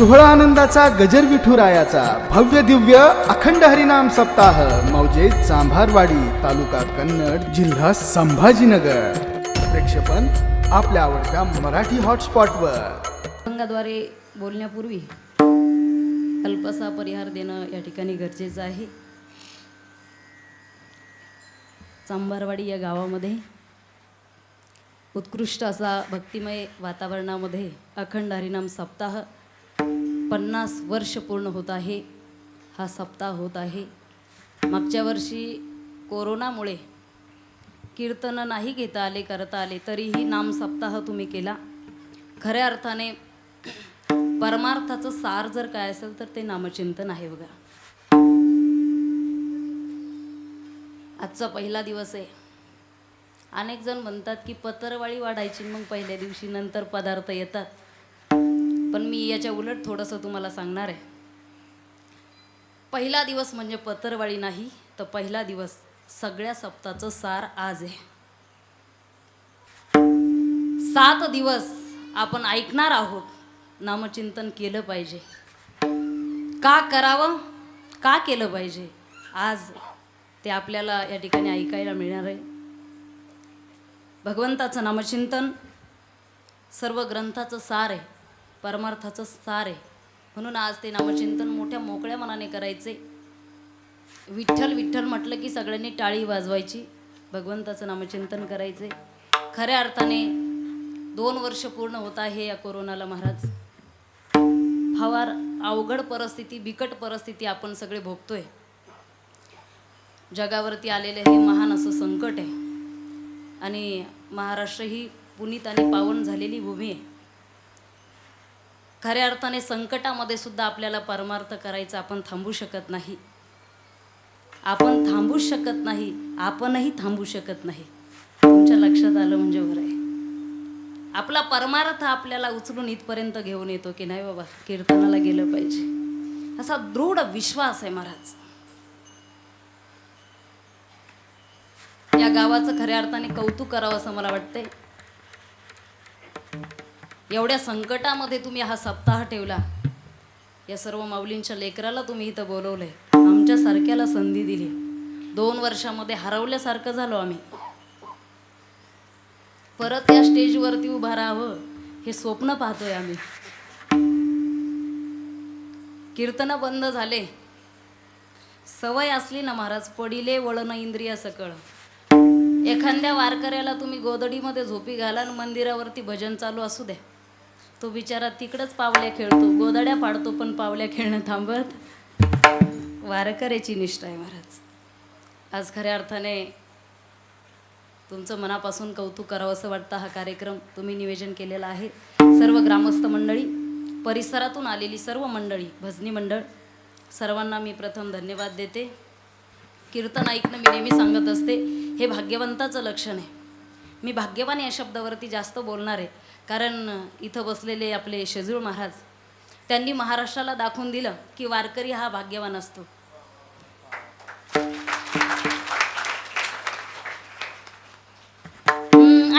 सोहळा आनंदाचा गजर विठुरायाचा भव्य दिव्य अखंड हरिनाम सप्ताह. मौजे चांभारवाडी तालुका कन्नड जिल्हा संभाजीनगर. प्रेक्षपण आपल्या आवडत्या मराठी हॉटस्पॉटवर. संघाद्वारे बोलण्यापूर्वी अल्पसा परिहार देणं या ठिकाणी गरजेचं आहे. चांभारवाडी या गावामध्ये उत्कृष्ट असा भक्तिमय वातावरणामध्ये अखंड हरिनाम सप्ताह पन्नास वर्ष पूर्ण होत आहे. हा सप्ताह होत आहे. मागच्या वर्षी कोरोनामुळे कीर्तनं नाही घेता आले करता आले तरीही नाम सप्ताह तुम्ही केला. खऱ्या अर्थाने परमार्थाचं सार जर काय असेल तर ते नामचिंतन आहे बघा. आजचा पहिला दिवस आहे. अनेक जण म्हणतात की पत्रवाळी वाढायची मग पहिल्या दिवशी नंतर पदार्थ येतात. पण मी याच्या उलट थोडंसं तुम्हाला सांगणार आहे. पहिला दिवस म्हणजे पत्रवाळी नाही तर पहिला दिवस सगळ्या सप्ताचं सार आज आहे. सात दिवस आपण ऐकणार आहोत नामचिंतन केलं पाहिजे. का करावं? का केलं पाहिजे? आज ते आपल्याला या ठिकाणी ऐकायला मिळणार आहे. भगवंताचं नामचिंतन सर्व ग्रंथाचं सार आहे. परमार्थाचं सार आहे. म्हणून आज ते नामचिंतन मोठ्या मोकळ्या मनाने करायचे. विठ्ठल विठ्ठल म्हटलं की सगळ्यांनी टाळी वाजवायची. भगवंताचं नामचिंतन करायचे. खऱ्या अर्थाने दोन वर्ष पूर्ण होत आहे या कोरोनाला महाराज. फार अवघड परिस्थिती बिकट परिस्थिती आपण सगळे भोगतोय. जगावरती आलेले हे महान असं संकट आहे. आणि महाराष्ट्र ही पुनीत आणि पावन झालेली भूमी आहे. खऱ्या अर्थाने संकटामध्ये सुद्धा आपल्याला परमार्थ करायचा आपण थांबू शकत नाही. आपण थांबू शकत नाही आपणही थांबू शकत नाही. तुमच्या लक्षात आलं म्हणजे बरं आहे. आपला परमार्थ आपल्याला उचलून इथपर्यंत घेऊन येतो की नाही बाबा कीर्तनाला गेलं पाहिजे. असा दृढ विश्वास आहे महाराज. या गावाचं खऱ्या अर्थाने कौतुक करावं असं मला वाटतंय. एवढ्या संकटामध्ये तुम्ही हा सप्ताह ठेवला. या सर्व माऊलींच्या लेकराला तुम्ही इथं बोलवलंय. आमच्या सारख्याला संधी दिली. दोन वर्षामध्ये हरवल्यासारखं झालो आम्ही. परत या स्टेजवरती उभा राहावं हे स्वप्न पाहतोय आम्ही. कीर्तन बंद झाले. सवय असली ना महाराज पडिले वळण इंद्रिया सकळ. एखाद्या वारकऱ्याला तुम्ही गोदडीमध्ये झोपी घाला आणि मंदिरावरती भजन चालू असू द्या. तो बिचारा तिकडंच पावल्या खेळतो गोदड्या पाडतो पण पावल्या खेळणं थांबत. वारकऱ्याची निष्ठा आहे महाराज. आज खऱ्या अर्थाने तुमचं मनापासून कौतुक करावं असं वाटतं हा कार्यक्रम तुम्ही नियोजन केलेला आहे. सर्व ग्रामस्थ मंडळी परिसरातून आलेली सर्व मंडळी भजनी मंडळ सर्वांना मी प्रथम धन्यवाद देते. कीर्तन ऐकणं मी नेहमी सांगत असते. हे भाग्यवंताचं लक्षण आहे. मी भाग्यवान या शब्दावरती जास्त बोलणार आहे. कारण इथं बसलेले आपले शेजूळ महाराज त्यांनी महाराष्ट्राला दाखवून दिलं की वारकरी हा भाग्यवान असतो.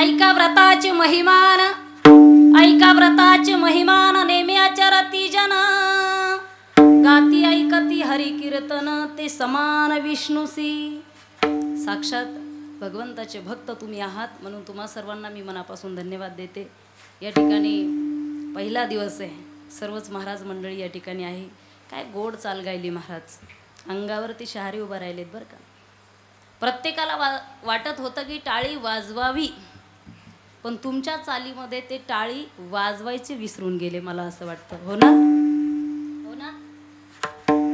ऐका व्रताचे महिमान ऐका व्रताचे महिमान नेहमी आचरती जन. गाती ऐकती हरी कीर्तन ते समान विष्णुसी साक्षात भगवंताचे भक्त तुम्ही आहात म्हणून तुम्हा सर्वांना मी मनापासून धन्यवाद देते. या ठिकाणी पहिला दिवस आहे. सर्वच महाराज मंडळी या ठिकाणी आहे. काय गोड चाल गायली महाराज. अंगावरती शहारी उभा राहिलेत बरं का. प्रत्येकाला वा वाटत होतं की टाळी वाजवावी. पण तुमच्या चालीमध्ये ते टाळी वाजवायचे विसरून गेले मला असं वाटतं. हो ना? हो ना?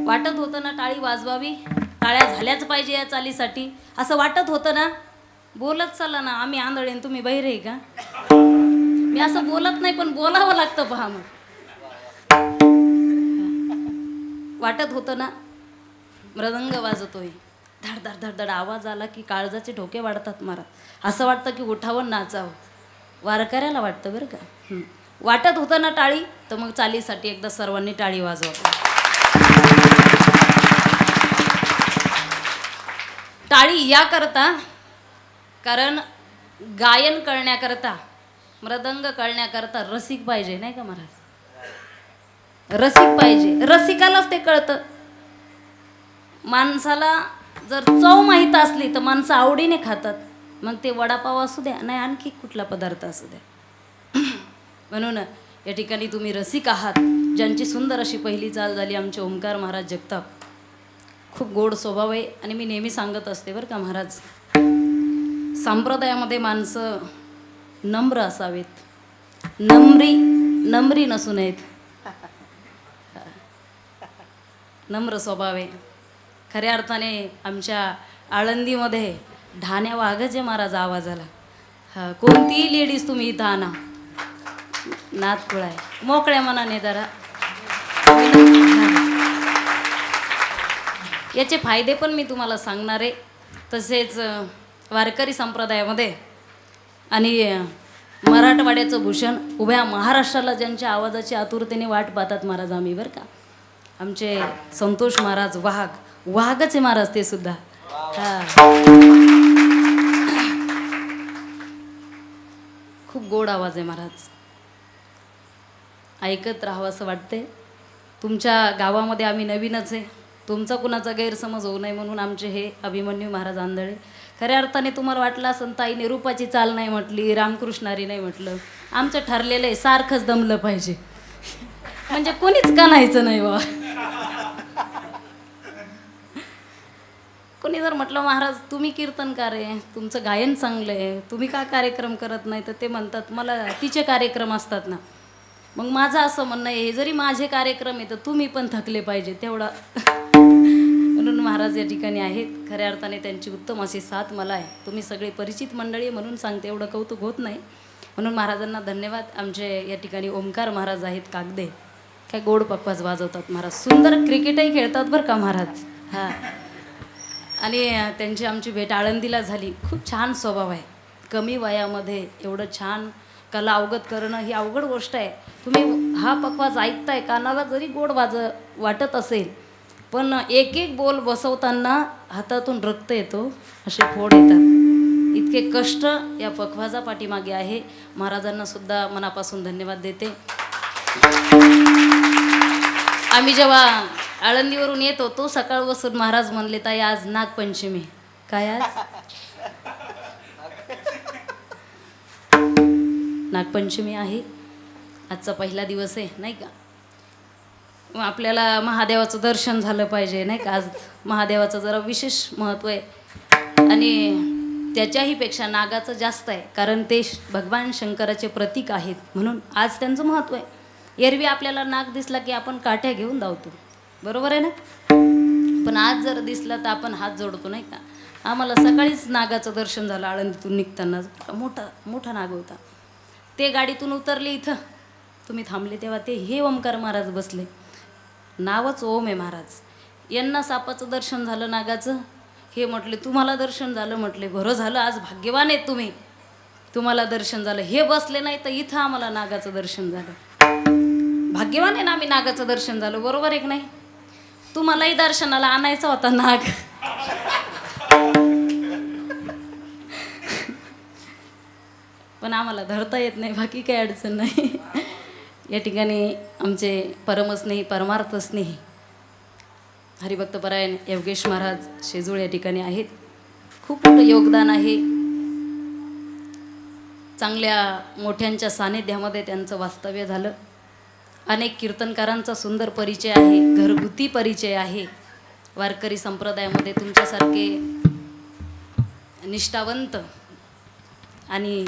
वाटत होतं ना टाळी वाजवावी? टाळ्या झाल्याच पाहिजे या चालीसाठी. असं वाटत होतं ना? बोलत चला ना आम्ही आंधळेन तुम्ही बहिरे आहे का? मी असं बोलत नाही पण बोलावं लागतं पहा मग. वाटत होतं ना मृदंग वाजतोय. धड धड धड धड आवाज आला की काळजाचे ठोके वाढतात मारा असं वाटतं की उठावं नाचावं. वारकऱ्याला वाटतं बरं का? वाटत होतं ना टाळी तर मग चालीसाठी एकदा सर्वांनी टाळी वाजवा. टाळी याकरता कारण गायन करण्याकरता मृदंग कळण्याकरता रसिक पाहिजे नाही का महाराज? रसिक पाहिजे. रसिकालाच ते कळतं. माणसाला जर चव माहीत असली तर माणसं आवडीने खातात. मग ते वडापाव असू द्या नाही आणखी कुठला पदार्थ असू द्या. म्हणून या ठिकाणी तुम्ही रसिक आहात. ज्यांची सुंदर अशी पहिली चाल झाली आमचे ओंकार महाराज जगताप. खूप गोड स्वभाव आहे आणि मी नेहमी सांगत असते बरं का महाराज. संप्रदायामध्ये माणसं नम्र असावेत. नम्री नम्री नसू नयेत. नम्र स्वभाव. आहे खऱ्या अर्थाने आमच्या आळंदीमध्ये ढाण्या वाघाचे महाराज आवाज आला. हा कोणतीही लेडीज तुम्ही इथं आणा. नातकुळा आहे. मोकळ्या मनाने जरा. याचे फायदे पण मी तुम्हाला सांगणार. आहे तसेच वारकरी संप्रदायामध्ये आणि मराठवाड्याचं भूषण उभ्या महाराष्ट्राला ज्यांच्या आवाजाची आतुरतेने वाट पाहतात महाराज आम्ही बरं का? आमचे संतोष महाराज वाघ वाघचे महाराज ते सुद्धा. खूप गोड आवाज आहे महाराज. ऐकत राहावं असं वाटते तुमच्या गावामध्ये आम्ही नवीनच आहे. तुमचा कुणाचा गैरसमज होऊ नये म्हणून आमचे हे अभिमन्यू महाराज आंधळे खऱ्या अर्थाने तुम्हाला वाटलं असं ताईने रूपाची चाल नाही म्हटली रामकृष्णारी नाही म्हटलं. आमचं ठरलेलं आहे सारखंच दमलं पाहिजे. म्हणजे कोणीच कानायचं नाही बा कोणी जर म्हटलं महाराज तुम्ही कीर्तनकार आहे तुमचं गायन चांगलं आहे तुम्ही का कार्यक्रम करत नाही? तर ते म्हणतात मला तिचे कार्यक्रम असतात ना. मग माझं असं म्हणणं आहे हे जरी माझे कार्यक्रम आहे तर तुम्ही पण थकले पाहिजे तेवढा. महाराज या ठिकाणी आहेत. खऱ्या अर्थाने त्यांची उत्तम अशी साथ मला आहे. तुम्ही सगळे परिचित मंडळी म्हणून सांगते एवढं कौतुक होत नाही. म्हणून महाराजांना धन्यवाद. आमचे या ठिकाणी ओंकार महाराज आहेत कागदे. काय गोड पक्वाज वाजवतात महाराज. सुंदर क्रिकेटही खेळतात बरं का महाराज? हां. आणि त्यांची आमची भेट आळंदीला झाली. खूप छान स्वभाव आहे. कमी वयामध्ये एवढं छान कला अवगत करणं ही अवघड गोष्ट आहे. तुम्ही हा पक्वाज ऐकताय कानाला जरी गोड वाज वाटत असेल पण एक एक बोल बसवताना हातातून रक्त येतो असे फोड येतात. इतके कष्ट या पखवाजा पाठीमागे आहे. महाराजांना सुद्धा मनापासून धन्यवाद देते. आम्ही जेव्हा आळंदीवरून येत होतो सकाळ बसून महाराज म्हणले ताई आज नागपंचमी. काय आज? नागपंचमी आहे. आजचा पहिला दिवस आहे नाही का? आपल्याला महादेवाचं दर्शन झालं पाहिजे नाही का? आज महादेवाचं जरा विशेष महत्त्व आहे. आणि त्याच्याही पेक्षा नागाचं जास्त आहे कारण ते भगवान शंकराचे प्रतीक आहेत म्हणून आज त्यांचं महत्त्व आहे. एरवी आपल्याला नाग दिसला की आपण काठ्या घेऊन धावतो. बरोबर आहे ना? पण आज जर दिसला तर आपण हात जोडतो नाही का? आम्हाला सकाळीच नागाचं दर्शन झालं आळंदीतून निघताना. मोठा मोठा नाग होता. ते गाडीतून उतरले इथं. तुम्ही थांबले तेव्हा ते हे ओंकार महाराज बसले. नावच ओम आहे महाराज. यांना सापाचं दर्शन झालं नागाचं? हे म्हटले तुम्हाला दर्शन झालं म्हटले बरं झालं आज भाग्यवान आहेत तुम्ही. तुम्हाला दर्शन झालं. हे बसले नाही तर इथं आम्हाला नागाचं दर्शन झालं. भाग्यवान आहे ना आम्ही नागाचं दर्शन झालं बरोबर आहे की नाही? तुम्हालाही दर्शनाला आणायचा होता नाग. पण आम्हाला धरता येत नाही बाकी काही अडचण नाही. या ठिकाणी आमचे परमस्नेही परमार्थस्नेही हरिभक्तपरायण योगेश महाराज शेजूळ या ठिकाणी आहेत. खूप मोठं योगदान आहे. चांगल्या मोठ्यांच्या सानिध्यामध्ये त्यांचं वास्तव्य झालं. अनेक कीर्तनकारांचा सुंदर परिचय आहे घरगुती परिचय आहे. वारकरी संप्रदायामध्ये तुमच्यासारखे निष्ठावंत आणि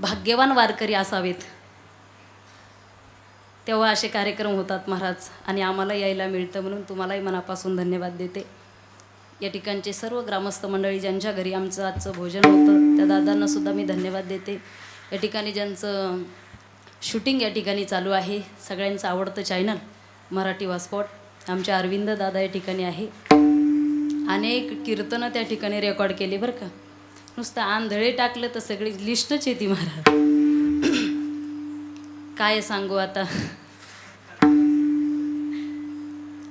भाग्यवान वारकरी असावेत. तेव्हा असे कार्यक्रम होतात महाराज आणि आम्हाला यायला मिळतं म्हणून तुम्हालाही मनापासून धन्यवाद देते. या ठिकाणचे सर्व ग्रामस्थ मंडळी ज्यांच्या घरी आमचं आजचं भोजन होतं त्या दादांना सुद्धा मी धन्यवाद देते. या ठिकाणी ज्यांचं शूटिंग या ठिकाणी चालू आहे सगळ्यांचं आवडतं चॅनल मराठी वास्पॉट आमच्या अरविंद दादा या ठिकाणी आहे. अनेक कीर्तनं त्या ठिकाणी रेकॉर्ड केली बरं का. नुसतं आंधळे टाकलं तर सगळी लिस्टच येते महाराज. काय सांगू आता?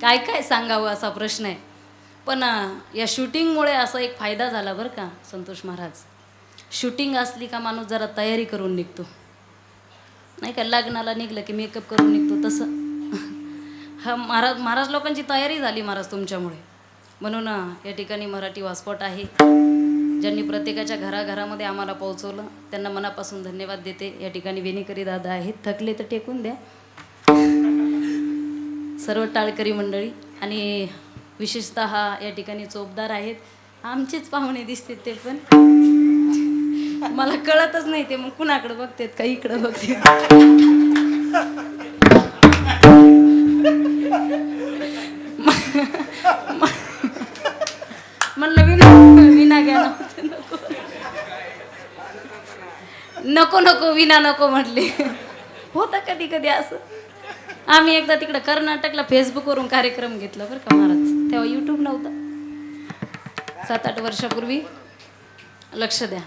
काय काय सांगावं असा प्रश्न आहे. पण या शूटिंगमुळे असा एक फायदा झाला बरं का संतोष महाराज. शूटिंग असली का माणूस जरा तयारी करून निघतो. नाही का लग्नाला निघलं की मेकअप करून निघतो तसं. हा महाराज महाराज लोकांची तयारी झाली महाराज तुमच्यामुळे. म्हणून या ठिकाणी मराठी वासपट आहे. ज्यांनी प्रत्येकाच्या घराघरामध्ये आम्हाला पोहोचवलं त्यांना मनापासून धन्यवाद देते. या ठिकाणी वेणीकरी दादा आहेत. थकले तर टेकून द्या. सर्व टाळकरी मंडळी आणि विशेषत या ठिकाणी चोपदार आहेत. आमचेच पाहुणे दिसते ते पण. मला कळतच नाही ते. मग कुणाकडे बघतेत का इकडं बघते म्हणलं विना विना घ्या नव्हतं नको नको नको विना नको म्हटले. होतं कधी कधी असं. आम्ही एकदा तिकडं कर्नाटकला फेसबुकवरून कार्यक्रम घेतला बरं का महाराज. तेव्हा यूट्यूब नव्हतं. सात आठ वर्षापूर्वी. लक्ष द्या.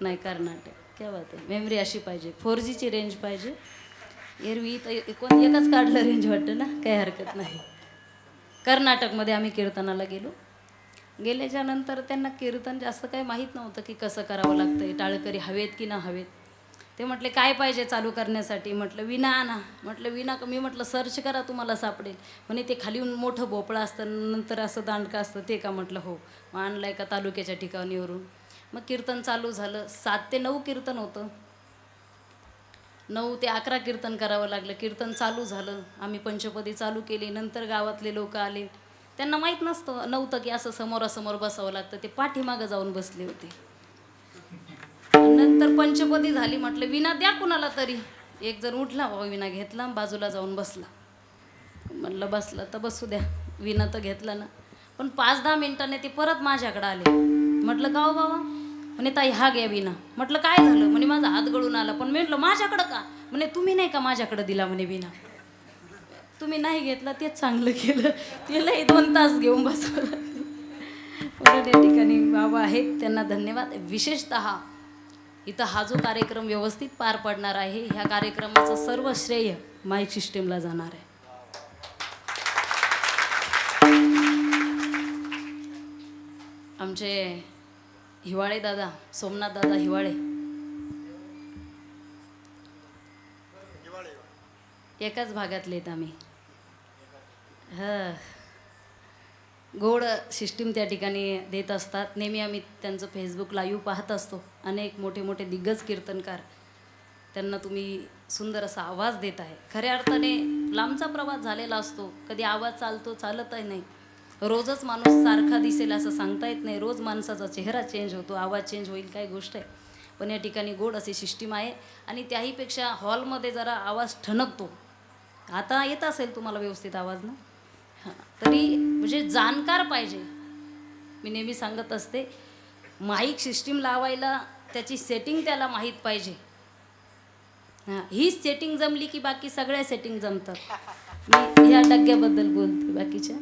नाही कर्नाटक. क्या बात आहे. मेमरी अशी पाहिजे. फोर जीची रेंज पाहिजे. एरवी तर कोण एकच काढलं रेंज वाटतं ना? काही हरकत नाही. कर्नाटकमध्ये आम्ही कीर्तनाला गेलो. गेल्याच्यानंतर त्यांना कीर्तन जास्त काही माहीत नव्हतं की कसं करावं लागतं टाळकरी हवेत की ना हवेत. ते म्हटले काय पाहिजे चालू करण्यासाठी? म्हटलं विना आणा. म्हटलं विना मी म्हटलं सर्च करा तुम्हाला सापडेल. म्हणे ते खाली येऊन मोठं भोपळं असतं नंतर असं दांडकं असतं ते का? म्हटलं हो. मग आणलं का तालुक्याच्या ठिकाणीवरून. मग कीर्तन चालू झालं. सात ते नऊ कीर्तन होतं. नऊ ते अकरा कीर्तन करावं लागलं. कीर्तन चालू झालं. आम्ही पंचपदी चालू केली. नंतर गावातले लोक आले. त्यांना माहीत नसतं नव्हतं की असं समोरासमोर बसावं लागतं. ते पाठीमागं जाऊन बसले होते. नंतर पंचपदी झाली म्हटलं विना द्या कुणाला तरी. एक जण उठला बाबा विना घेतला बाजूला जाऊन बसला. म्हटलं बसला तर बसू द्या विना तर घेतला ना. पण पाच दहा मिनिटाने ते परत माझ्याकडे आले. म्हटलं का हो बाबा? म्हणे ताई हा घ्या विना म्हटलं काय झालं? म्हणे माझा हात गळून आला. पण म्हटलं माझ्याकडं का? म्हणे तुम्ही नाही का माझ्याकडं दिला? म्हणे विना तुम्ही नाही घेतला तेच चांगलं केलं. तिलाही दोन तास घेऊन बसवलं या ठिकाणी बाबा आहेत त्यांना धन्यवाद. विशेषत इथं हा जो कार्यक्रम व्यवस्थित पार पडणार आहे ह्या कार्यक्रमाचं सर्व श्रेय माईक सिस्टीमला जाणार आहे. आमचे हिवाळे दादा सोमनाथ दादा हिवाळे. एकाच भागातले आहेत आम्ही. हां. गोड सिस्टीम त्या ठिकाणी देत असतात. नेहमी आम्ही त्यांचं फेसबुक लाईव्ह पाहत असतो. अनेक मोठे मोठे दिग्गज कीर्तनकार त्यांना तुम्ही सुंदर असा आवाज देत आहे. खऱ्या अर्थाने लांबचा प्रवास झालेला असतो. कधी आवाज चालतो चालतही नाही. रोजच माणूस सारखा दिसेल असं सांगता येत नाही. रोज माणसाचा चेहरा चेंज होतो आवाज चेंज होईल काय गोष्ट आहे. पण या ठिकाणी गोड अशी सिस्टीम आहे. आणि त्याहीपेक्षा हॉलमध्ये जरा आवाज ठणकतो. आता येत असेल तुम्हाला व्यवस्थित आवाज ना? हां तरी म्हणजे जाणकार पाहिजे. मी नेहमी सांगत असते माईक सिस्टीम लावायला त्याची सेटिंग त्याला माहीत पाहिजे. हां ही सेटिंग जमली की बाकी सगळ्या सेटिंग जमतात. मी ह्या डग्ग्याबद्दल बोलते बाकीच्या.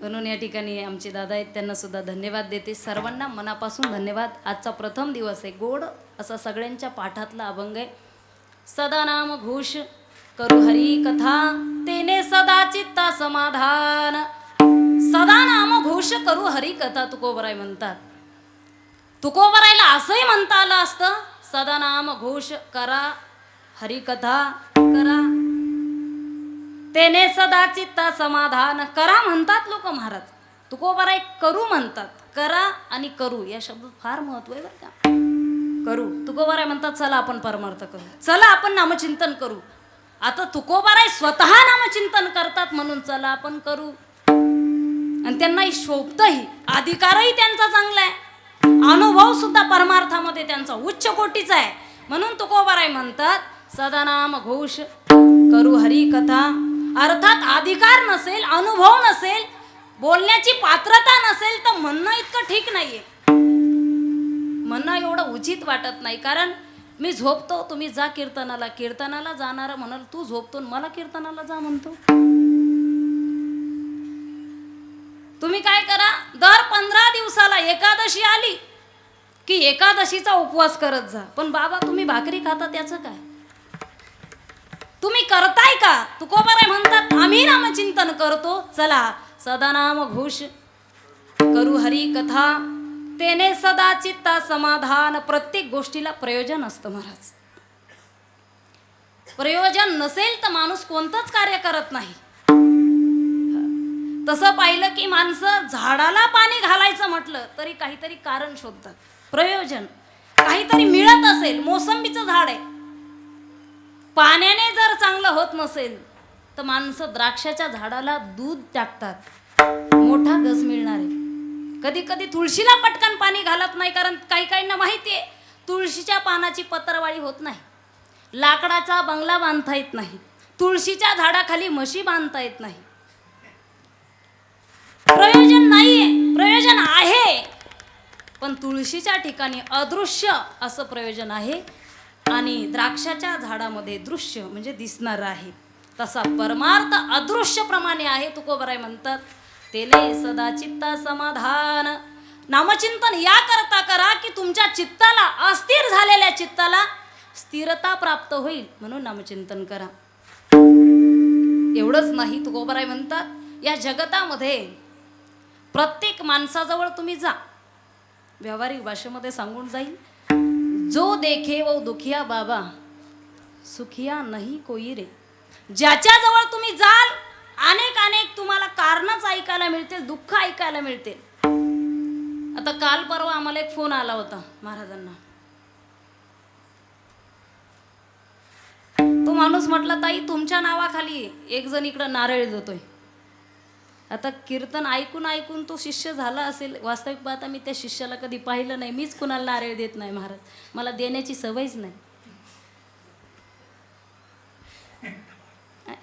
म्हणून या ठिकाणी आमचे दादा आहेत त्यांना सुद्धा धन्यवाद देते. सर्वांना मनापासून धन्यवाद. आजचा प्रथम दिवस आहे. गोड असा सगळ्यांच्या पाठातला अभंग आहे. सदानाम घोष करू हरी कथा तेने सदा चित्ता समाधान. सदा नाम घोष करू हरी कथा तुकोबराय म्हणतात. तुकोबरायला असंही म्हणता आलं असतं सदा नाम घोष करा हरिकथा करा. तेने सदा चित्ता समाधान करा म्हणतात लोक महाराज. तुकोबराय करू म्हणतात करा आणि करू या शब्दात फार महत्त्व आहे बरं का. करू. तुकोबराय म्हणतात चला आपण परमार्थ करू. चला आपण नामचिंतन करू. आता तुकोबाराय स्वतः नामचिंतन करतात म्हणून चला आपण करू. आणि त्यांना शोभतही अधिकारही त्यांचा चांगला आहे अनुभव सुद्धा परमार्थामध्ये त्यांचा उच्च कोटीचा आहे म्हणून तुकोबाराय म्हणतात सदानाम घोष करू हरी कथा. अर्थात अधिकार नसेल अनुभव नसेल बोलण्याची पात्रता नसेल तर म्हणणं इतकं ठीक नाहीये. म्हणणं एवढं उचित वाटत नाही कारण मी झोपतो तुम्ही जा कीर्तनाला. कीर्तनाला जाणारा म्हणाल तू झोपतो मला कीर्तनाला जा म्हणतो. तुम्ही काय करा दर पंधरा दिवसाला एकादशी आली की एकादशीचा उपवास करत जा. पण बाबा तुम्ही भाकरी खाता त्याचं काय? तुम्ही करताय का? तुकोबाराय म्हणतात आम्ही नामचिंतन करतो. चला सदानाम घोष करू हरी कथा. तेने सदा चित्ता समाधान प्रत्येक गोष्टीला प्रयोजन असतं महाराज. प्रयोजन नसेल तर माणूस कोणतंच कार्य करत नाही. तसं पाहिलं की माणसं झाडाला पाणी घालायचं म्हटलं तरी काहीतरी कारण शोधतात. प्रयोजन काहीतरी मिळत असेल मोसंबीचं झाड आहे. पाण्याने जर चांगलं होत नसेल तर माणसं द्राक्षाच्या झाडाला दूध टाकतात. मोठा गस मिळणार आहे. कधी कधी तुळशीला पटकन पाणी घालत नाही कारण काही काहींना माहिती आहे तुळशीच्या पानाची पत्रवाळी होत नाही. लाकडाचा बंगला बांधता येत नाही. तुळशीच्या झाडाखाली म्हशी बांधता येत नाही. प्रयोजन नाहीये प्रयोजन आहे. पण तुळशीच्या ठिकाणी अदृश्य असं प्रयोजन आहे आणि द्राक्षाच्या झाडामध्ये दृश्य म्हणजे दिसणार आहे. तसा परमार्थ अदृश्य प्रमाणे आहे तुकोबराय म्हणतात. तेले सदा चित्ता समाधान. नामचिंतन या करता करा की तुमच्या चित्ताला अस्थिर झालेल्या चित्ताला स्थिरता प्राप्त होईल म्हणून नामचिंतन करा. एवढंच नाही तुकोबराय म्हणतात या जगतामध्ये प्रत्येक माणसाजवळ तुम्ही जा. व्यावहारिक भाषेमध्ये सांगून जाईल जो देखे व दुखिया बाबा सुखिया नाही कोई रे. ज्याच्याजवळ तुम्ही जाल अनेक अनेक तुम्हाला कारणच ऐकायला मिळतील दुःख ऐकायला मिळतील. आता काल परवा आम्हाला एक फोन आला होता महाराजांना. तो माणूस म्हटला ताई तुमच्या नावाखाली एक जण इकडं नारळ देतोय आता कीर्तन ऐकून ऐकून तो शिष्य झाला असेल. वास्तविक पाहता मी त्या शिष्याला कधी पाहिलं नाही. मीच कुणाला नारळ देत नाही महाराज. मला देण्याची सवयच नाही.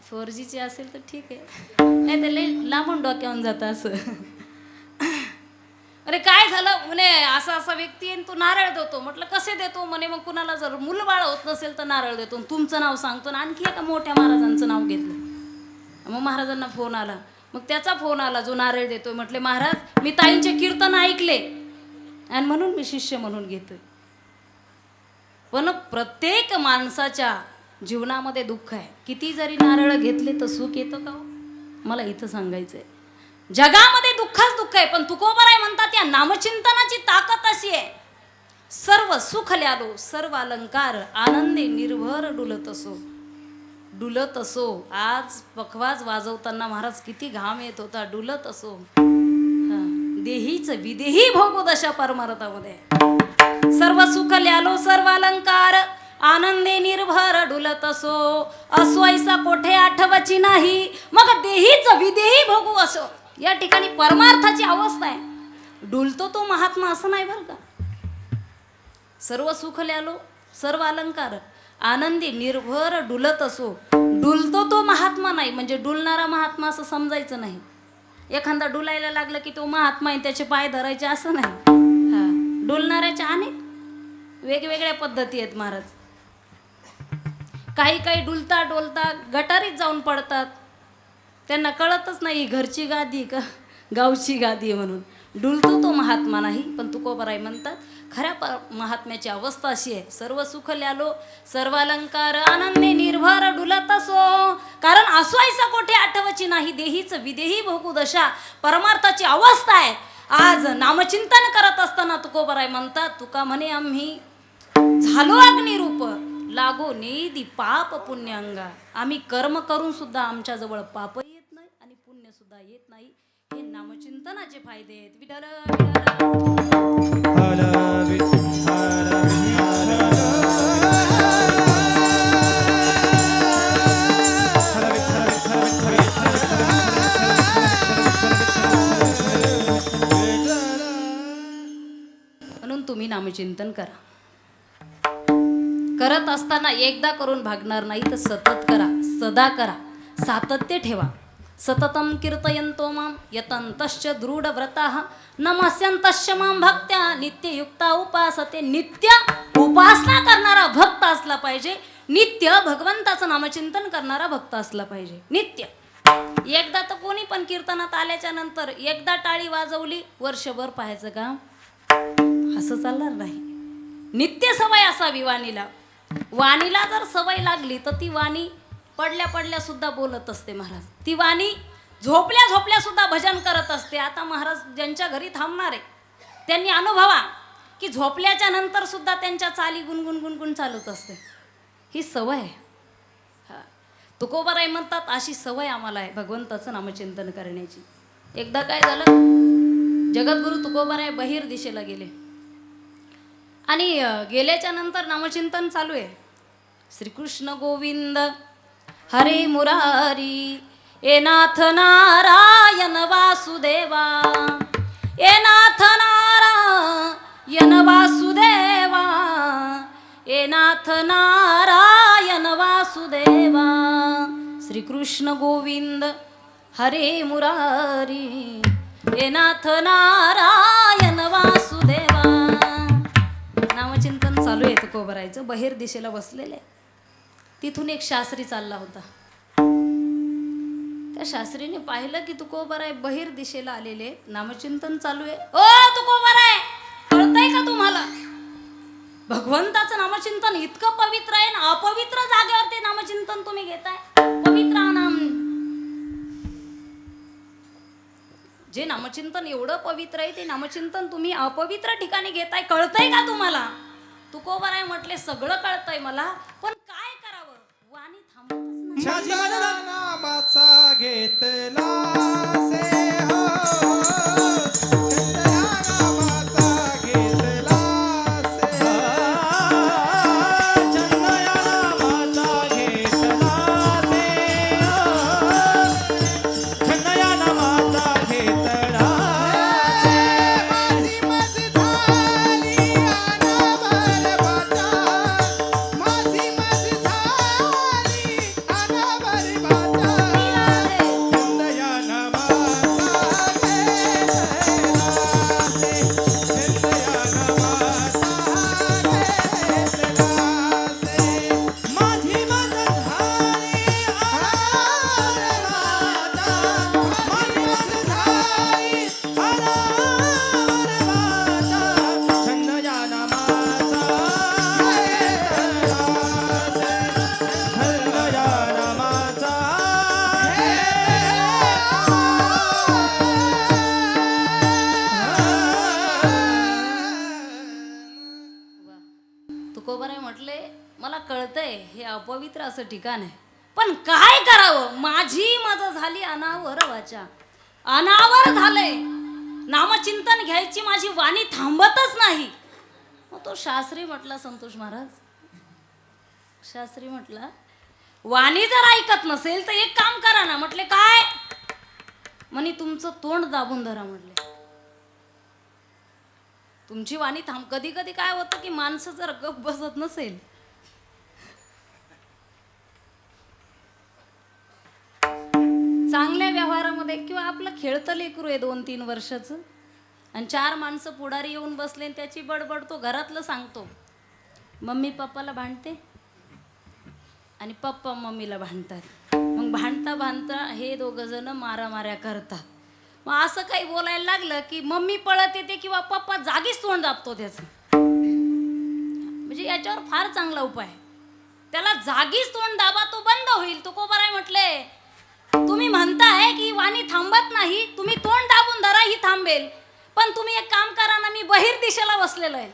फोर जीची असेल तर ठीक आहे. नाही तर लई लांबून डोक्यावून जातं असं. अरे काय झालं? म्हणे असा असा व्यक्ती आहे आणि तो नारळ देतो. म्हटलं कसे देतो? म्हणे मग कुणाला जर मुलबाळ होत नसेल तर नारळ देतो. तुमचं नाव सांगतो आणि आणखी एका मोठ्या महाराजांचं नाव घेतलं. मग महाराजांना फोन आला. मग त्याचा फोन आला जो नारळ देतोय. म्हटले महाराज मी ताईंचे कीर्तन ऐकले. आणि म्हणून मी शिष्य म्हणून घेतोय. पण प्रत्येक माणसाच्या जीवनामध्ये दुःख आहे. किती जरी नारळ घेतले तर सुख येतं का हो? मला इथं सांगायचंय. जगामध्ये दुःखच दुःख आहे पण तुकोबराय म्हणतात या नामचिंतनाची ताकद अशी आहे. सर्व सुख ल्यालो सर्व अलंकार आनंदी निर्भर डुलत असो. डुलत असो. आज पखवाज वाजवताना महाराज किती घाम येत होता डुलत असो. देहीच विदेही भोगो दशा परमार्थामध्ये. सर्व सुख ल्यालो सर्व अलंकार आनंदे निर्भर डुलत असो. असो ऐसा कोठे आठवची नाही. मग देहीच विदेही भोगू असो. या ठिकाणी परमार्थाची अवस्था आहे. डुलतो तो महात्मा असं नाही बरं का? सर्व सुख ल्यालो सर्व अलंकार. आनंदी निर्भर डुलत असो. डुलतो तो महात्मा नाही. म्हणजे डुलणारा महात्मा असं समजायचं नाही. एखादा डुलायला लागलं की तो महात्मा आहे त्याचे पाय धरायचे असं नाही. हा. डुलणाऱ्याच्या अनेक वेगवेगळ्या पद्धती आहेत महाराज. काही काही डुलता डोलता गटारीत जाऊन पडतात. त्यांना कळतच नाही घरची गादी का गावची गादी म्हणून. डुलतो तो महात्मा नाही पण तुकोबराय म्हणतात खऱ्या प महात्म्याची अवस्था अशी आहे. सर्व सुख ल्यालो सर्व अलंकार निर्भर डुलत असो. कारण असवायचा कोठे आठवची नाही देहीच विदेही भोगू दशा. परमार्थाची अवस्था आहे. आज नामचिंतन करत असताना तुकोबराय म्हणतात तुका म्हणे आम्ही झालो अग्निरूप. लागो नेदी पाप पुण्य अंगा आम्ही कर्म करून सुद्धा आमच्याजवळ पाप येत नाही आणि पुण्य सुद्धा येत नाही. हे नामचिंतनाचे फायदे आहेत. विठ्ठल. म्हणून तुम्ही नामचिंतन करा. करत असताना एकदा करून भागणार नाही तर सतत करा सदा करा. सातत्य ठेवा. सततम कीर्तयंतो माम यतंतश्च दृढ व्रता नमस्यंतश्च माम भक्त्या नित्ययुक्ता उपासते. नित्य उपासना करणारा भक्त असला पाहिजे. नित्य भगवंताचं नामचिंतन करणारा भक्त असला पाहिजे. नित्य. एकदा तर कोणी पण कीर्तनात आल्याच्यानंतर एकदा टाळी वाजवली वर्षभर पाहायचं का? असं चालणार नाही. नित्य सवय असावी वाणीला. वाणीला जर सवय लागली तर ती वाणी पडल्या पडल्या सुद्धा बोलत असते महाराज. ती वाणी झोपल्या झोपल्या सुद्धा भजन करत असते. आता महाराज ज्यांच्या घरी थांबणार आहे त्यांनी अनुभवा की झोपल्याच्या नंतर सुद्धा त्यांच्या चाली गुणगुण गुणगुण चालूच असते. ही सवय आहे. तुकोबाराय म्हणतात अशी सवय आम्हाला आहे भगवंताचं नामचिंतन करण्याची. एकदा काय झालं जगद्गुरु तुकोबाराय बहिर दिशेला गेले. आणि गेल्याच्यानंतर नामचिंतन चालू आहे. श्रीकृष्ण गोविंद हरे मुरारी ए नाथ नारायण वासुदेवा ए नाथ नारायण वासुदेवा ए नाथ नारायण वासुदेवा श्रीकृष्ण गोविंद हरे मुरारी ए नाथ नारायण भरायचं बहिर दिशेला बसलेले. तिथून एक शास्त्री चालला होता. त्या शास्त्रीने पाहिलं की तुकोबराय बहिर दिशेला आलेले. नामचिंतन चालू आहे. ओ तुकोबराय! कळतंय का तुम्हाला? भगवंताचं नामचिंतन इतकं पवित्र आहे ना अपवित्र जागेवर ते नामचिंतन तुम्ही घेताय. पवित्र नाम. जे नामचिंतन एवढं पवित्र आहे ते नामचिंतन तुम्ही अपवित्र ठिकाणी घेताय. कळतंय का तुम्हाला? तुकोबराय म्हटले सगळं कळतंय मला पण काय करावं? वाणी थांबतच नाही. नामाचा घेतला. तुकोबाने म्हटले मला कळतंय हे अपवित्र असं ठिकाण आहे. पण काय करावं? माझी माझं झाली अनावर वाचा. अनावर झालंय. नामचिंतन घ्यायची माझी वाणी थांबतच नाही. मग तो शास्त्री म्हटला संतोष महाराज शास्त्री म्हटला वाणी जर ऐकत नसेल तर एक काम करा ना. म्हटले काय? म्हणे तुमचं तोंड दाबून धरा म्हटले. तुमची वाणी थांब. कधी कधी काय होतं की माणसं जर गप बसत नसेल. चांगल्या व्यवहारामध्ये किंवा आपलं खेळतं लेकरू आहे दोन तीन वर्षाचं. आणि चार माणसं पुढारी येऊन बसले आणि त्याची बडबड तो घरातलं सांगतो. मम्मी पप्पाला भांडते आणि पप्पा मम्मीला भांडतात. मग भांडता भांडता हे दोघं जण मारामाऱ्या करतात. मग असं काही बोलायला लागलं की मम्मी पळत येते किंवा पप्पा जागीच तोंड दाबतो त्याचं. म्हणजे याच्यावर फार चांगला उपाय आहे. त्याला जागीच तोंड दाबा तो बंद होईल. तो कोबराय म्हटले तुम्ही म्हणताय की वाणी थांबत नाही तुम्ही तोंड दाबून धरा ही थांबेल. पण तुम्ही एक काम करा ना मी बहिर दिशेला बसलेलो आहे.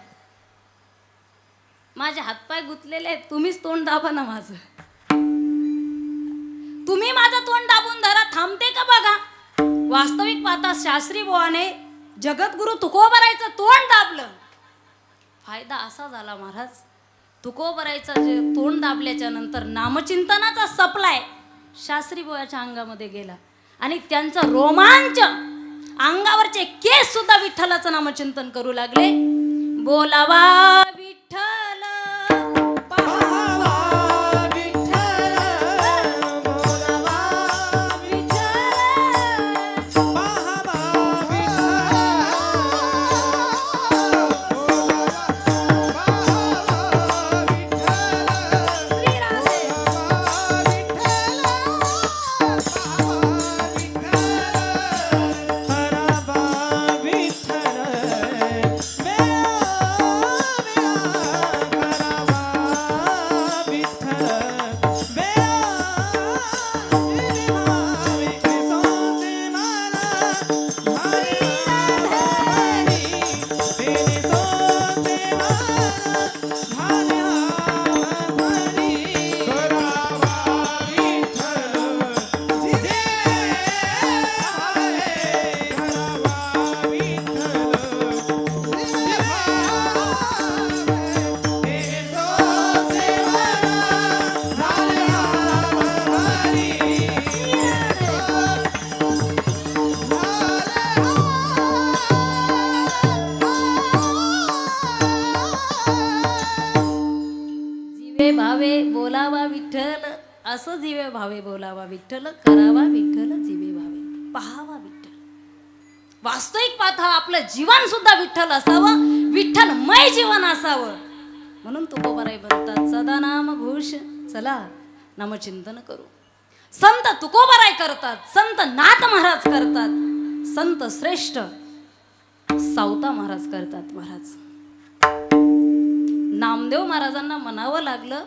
माझे हातपाय गुतलेले आहेत तुम्हीच तोंड दाबा ना माझं. तुम्ही माझं तोंड दाबून धरा थांबते का बघा? वास्तविक पाहता शास्त्री बुवाने जगद्गुरु तुकोबरायचं तोंड दाबलं. फायदा असा झाला महाराज तुकोबरायचं जे तोंड दाबल्याच्या नंतर नामचिंतनाचा सप्लाय शास्त्री बुवाच्या अंगामध्ये गेला. आणि त्यांचं रोमांच अंगावरचे केस सुद्धा विठ्ठलाचं नामचिंतन करू लागले. बोलावा विठ्ठल! विठ्ठल करावा विठ्ठल जीवे व्हावे. पहावा विठ्ठल. वास्तविक पाहता आपलं जीवन सुद्धा विठ्ठल असावं विठ्ठलमय जीवन असावं. म्हणून तुकोबाराय म्हणतात सदा नाम घोष चला नामचिंतन करू. संत तुकोबाराय करतात संत नाथ महाराज करतात संत श्रेष्ठ सावता महाराज करतात महाराज. नामदेव महाराजांना म्हणावं लागलं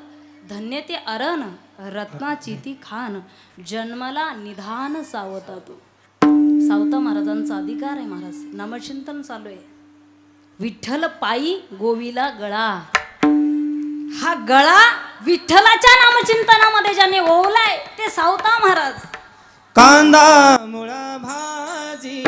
धन्य ते अरण रत्नाची ती खान जन्माला निधान सावता तू सावता महाराजांचा अधिकार आहे महाराज. नामचिंतन चालू आहे. विठ्ठल पायी गोविला गळा. हा गळा विठ्ठलाच्या नामचिंतनामध्ये ज्याने ओवलाय ते सावता महाराज. कांदा मुळा भाजी.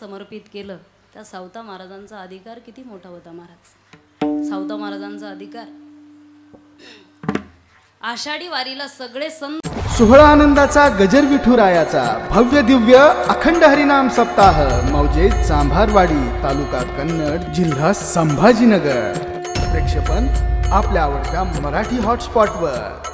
समर्पित केलं त्या सावता महाराजांचा अधिकार किती मोठा होता महाराज? सावता महाराजांचा अधिकार? आषाढी वारीला सगळे संत सोहळा आनंदाचा गजर विठुरायाचा भव्य दिव्य अखंड हरिनाम सप्ताह मौजे चांभारवाडी तालुका कन्नड जिल्हा संभाजीनगर. प्रेक्षपण आपल्या आवडत्या मराठी हॉटस्पॉटवर